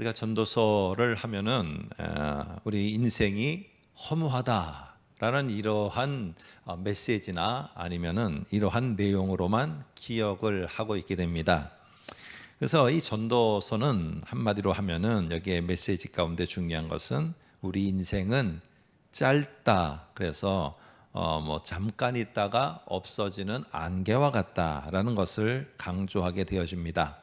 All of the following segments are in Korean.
우리가 전도서를 하면은 에, 우리 인생이 허무하다라는 이러한 어, 메시지나 아니면은 이러한 내용으로만 기억을 하고 있게 됩니다. 그래서 이 전도서는 한마디로 하면은 여기에 메시지 가운데 중요한 것은 우리 인생은 짧다. 그래서 어 뭐 잠깐 있다가 없어지는 안개와 같다라는 것을 강조하게 되어집니다.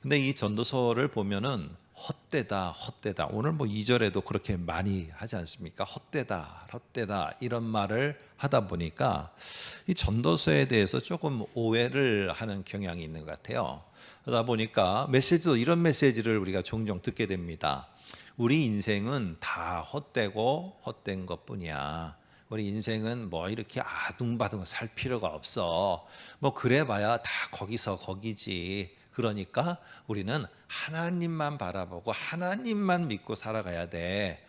근데 이 전도서를 보면은 헛되다, 헛되다. 오늘 뭐 2절에도 그렇게 많이 하지 않습니까? 헛되다, 헛되다 이런 말을 하다 보니까 이 전도서에 대해서 조금 오해를 하는 경향이 있는 것 같아요. 그러다 보니까 메시지도 이런 메시지를 우리가 종종 듣게 됩니다. 우리 인생은 다 헛되고 헛된 것 뿐이야. 우리 인생은 뭐 이렇게 아둥바둥 살 필요가 없어. 뭐 그래봐야 다 거기서 거기지. 그러니까 우리는 하나님만 바라보고 하나님만 믿고 살아가야 돼.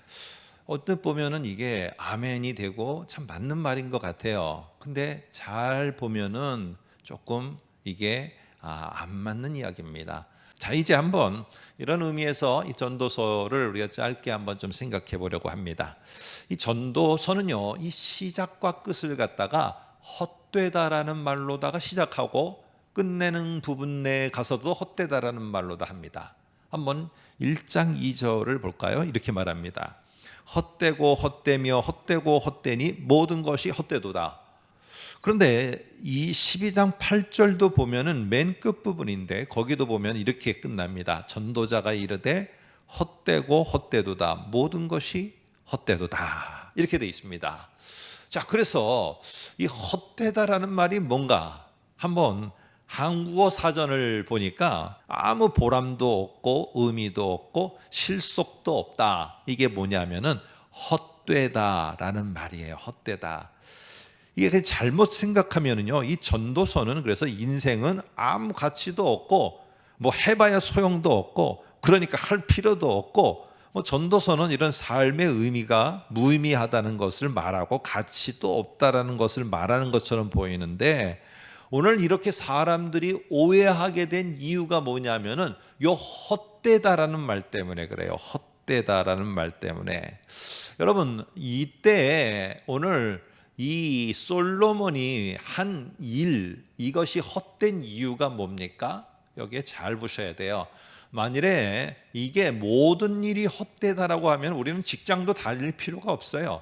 어뜻 보면은 이게 아멘이 되고 참 맞는 말인 것 같아요. 근데 잘 보면은 조금 이게 아, 안 맞는 이야기입니다. 자, 이제 한번 이런 의미에서 이 전도서를 우리가 짧게 한번 좀 생각해 보려고 합니다. 이 전도서는요, 이 시작과 끝을 갖다가 헛되다라는 말로다가 시작하고 끝내는 부분 내에 가서도 헛되다라는 말로다 합니다. 한번 1장 2절을 볼까요? 이렇게 말합니다. 헛되고 헛되며 헛되고 헛되니 모든 것이 헛되도다. 그런데 이 12장 8절도 보면은 맨 끝부분인데 거기도 보면 이렇게 끝납니다. 전도자가 이르되 헛되고 헛되도다. 모든 것이 헛되도다. 이렇게 돼 있습니다. 자, 그래서 이 헛되다라는 말이 뭔가 한번 한국어 사전을 보니까 아무 보람도 없고 의미도 없고 실속도 없다. 이게 뭐냐면은 헛되다라는 말이에요. 헛되다. 이게 잘못 생각하면은요, 이 전도서는 그래서 인생은 아무 가치도 없고, 뭐 해봐야 소용도 없고, 그러니까 할 필요도 없고, 뭐 전도서는 이런 삶의 의미가 무의미하다는 것을 말하고 가치도 없다라는 것을 말하는 것처럼 보이는데, 오늘 이렇게 사람들이 오해하게 된 이유가 뭐냐면은 요 헛되다라는 말 때문에 그래요. 헛되다라는 말 때문에. 여러분, 이때 오늘 이 솔로몬이 한 일, 이것이 헛된 이유가 뭡니까? 여기에 잘 보셔야 돼요. 만일에 이게 모든 일이 헛되다라고 하면 우리는 직장도 다닐 필요가 없어요.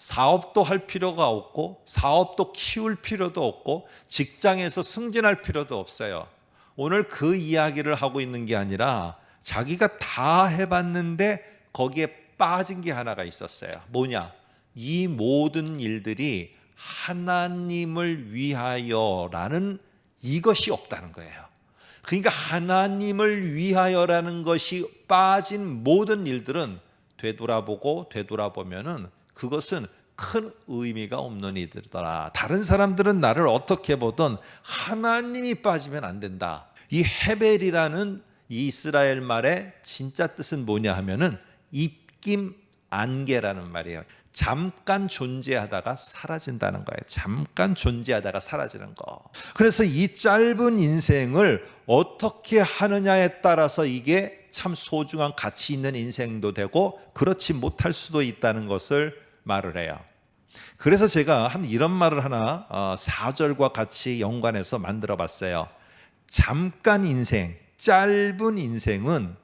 사업도 할 필요가 없고, 사업도 키울 필요도 없고, 직장에서 승진할 필요도 없어요. 오늘 그 이야기를 하고 있는 게 아니라 자기가 다 해봤는데 거기에 빠진 게 하나가 있었어요. 뭐냐? 이 모든 일들이 하나님을 위하여라는 이것이 없다는 거예요. 그러니까 하나님을 위하여라는 것이 빠진 모든 일들은 되돌아보고 되돌아보면은 그것은 큰 의미가 없는 일들이더라. 다른 사람들은 나를 어떻게 보든 하나님이 빠지면 안 된다. 이 헤벨이라는 이 이스라엘 말의 진짜 뜻은 뭐냐 하면은 입김 안개라는 말이에요. 잠깐 존재하다가 사라진다는 거예요. 잠깐 존재하다가 사라지는 거. 그래서 이 짧은 인생을 어떻게 하느냐에 따라서 이게 참 소중한 가치 있는 인생도 되고 그렇지 못할 수도 있다는 것을 말을 해요. 그래서 제가 한 이런 말을 하나 어, 4절과 같이 연관해서 만들어 봤어요. 잠깐 인생, 짧은 인생은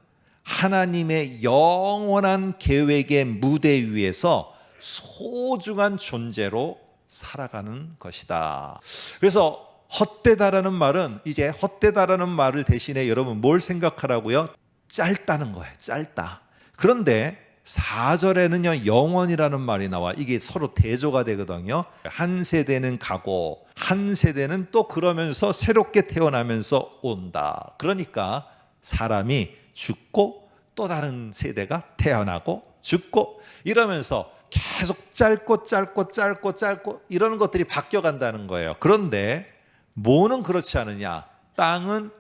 하나님의 영원한 계획의 무대 위에서 소중한 존재로 살아가는 것이다. 그래서 헛되다라는 말은 이제 헛되다라는 말을 대신에 여러분 뭘 생각하라고요? 짧다는 거예요. 짧다. 그런데 4절에는요, 영원이라는 말이 나와. 이게 서로 대조가 되거든요. 한 세대는 가고, 한 세대는 또 그러면서 새롭게 태어나면서 온다. 그러니까 사람이 죽고 또 다른 세대가 태어나고 죽고 이러면서 계속 짧고 짧고 짧고 짧고 이러는 것들이 바뀌어 간다는 거예요. 그런데 뭐는 그렇지 않느냐? 땅은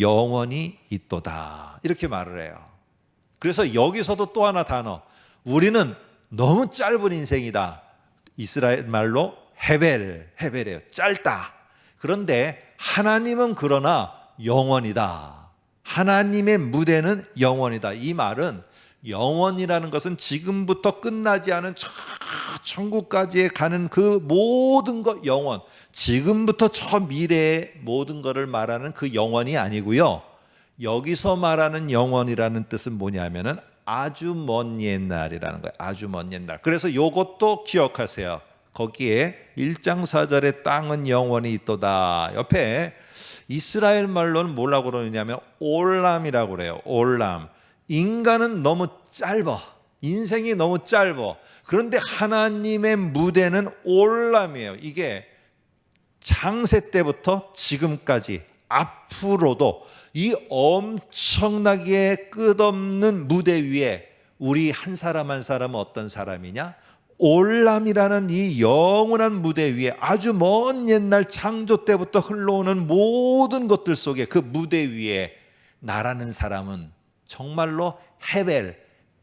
영원히 있도다. 이렇게 말을 해요. 그래서 여기서도 또 하나 단어. 우리는 너무 짧은 인생이다. 이스라엘 말로 헤벨, 헤벨이에요. 짧다. 그런데 하나님은 그러나 영원이다. 하나님의 무대는 영원이다. 이 말은 영원이라는 것은 지금부터 끝나지 않은 저 천국까지 가는 그 모든 것 영원. 지금부터 저 미래의 모든 것을 말하는 그 영원이 아니고요. 여기서 말하는 영원이라는 뜻은 뭐냐면은 아주 먼 옛날이라는 거예요. 아주 먼 옛날. 그래서 요것도 기억하세요. 거기에 1장 4절에 땅은 영원히 있도다. 옆에 이스라엘 말로는 뭐라고 그러느냐면 올람이라고 그래요. 올람. 인간은 너무 짧아. 인생이 너무 짧아. 그런데 하나님의 무대는 올람이에요. 이게 창세 때부터 지금까지 앞으로도 이 엄청나게 끝없는 무대 위에 우리 한 사람 한 사람은 어떤 사람이냐? 올람이라는 이 영원한 무대 위에 아주 먼 옛날 창조 때부터 흘러오는 모든 것들 속에 그 무대 위에 나라는 사람은 정말로 헤벨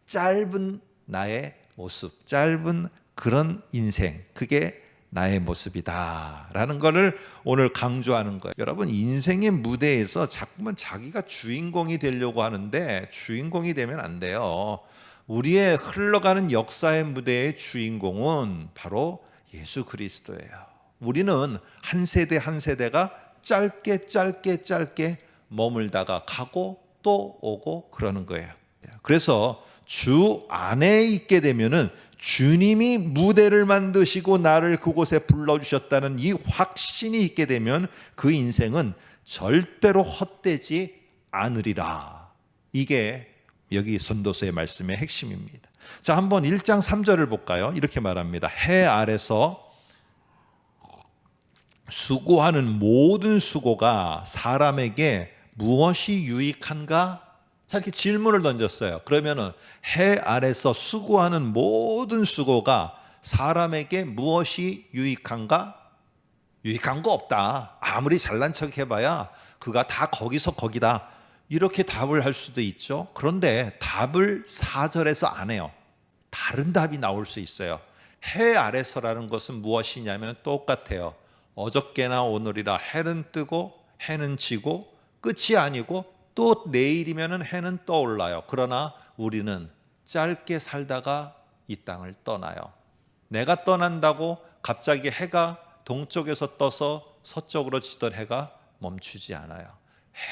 짧은 나의 모습, 짧은 그런 인생, 그게 나의 모습이다라는 것을 오늘 강조하는 거예요. 여러분 인생의 무대에서 자꾸만 자기가 주인공이 되려고 하는데 주인공이 되면 안 돼요. 우리의 흘러가는 역사의 무대의 주인공은 바로 예수 그리스도예요. 우리는 한 세대 한 세대가 짧게 짧게 짧게 머물다가 가고 또 오고 그러는 거예요. 그래서 주 안에 있게 되면은 주님이 무대를 만드시고 나를 그곳에 불러주셨다는 이 확신이 있게 되면 그 인생은 절대로 헛되지 않으리라. 이게 여기 선도서의 말씀의 핵심입니다. 자, 한번 1장 3절을 볼까요? 이렇게 말합니다. 해 아래서 수고하는 모든 수고가 사람에게 무엇이 유익한가? 자, 이렇게 질문을 던졌어요. 그러면은 해 아래서 수고하는 모든 수고가 사람에게 무엇이 유익한가? 유익한 거 없다. 아무리 잘난 척 해봐야 그가 다 거기서 거기다. 이렇게 답을 할 수도 있죠. 그런데 답을 4절에서 안 해요. 다른 답이 나올 수 있어요. 해 아래서라는 것은 무엇이냐면 똑같아요. 어저께나 오늘이라 해는 뜨고 해는 지고 끝이 아니고 또 내일이면 해는 떠올라요. 그러나 우리는 짧게 살다가 이 땅을 떠나요. 내가 떠난다고 갑자기 해가 동쪽에서 떠서 서쪽으로 지던 해가 멈추지 않아요.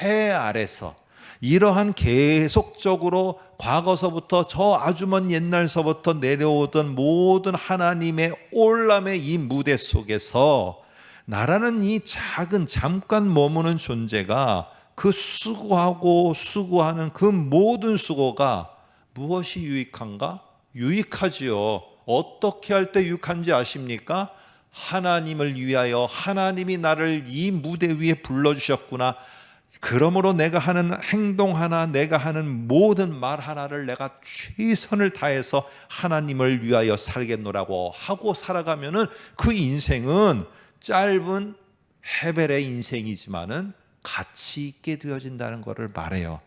해 아래서 이러한 계속적으로 과거서부터 저 아주 먼 옛날서부터 내려오던 모든 하나님의 올람의 이 무대 속에서 나라는 이 작은 잠깐 머무는 존재가 그 수고하고 수고하는 그 모든 수고가 무엇이 유익한가? 유익하지요. 어떻게 할 때 유익한지 아십니까? 하나님을 위하여 하나님이 나를 이 무대 위에 불러주셨구나. 그러므로 내가 하는 행동 하나, 내가 하는 모든 말 하나를 내가 최선을 다해서 하나님을 위하여 살겠노라고 하고 살아가면은 그 인생은 짧은 헤벨의 인생이지만은 가치 있게 되어진다는 것을 말해요.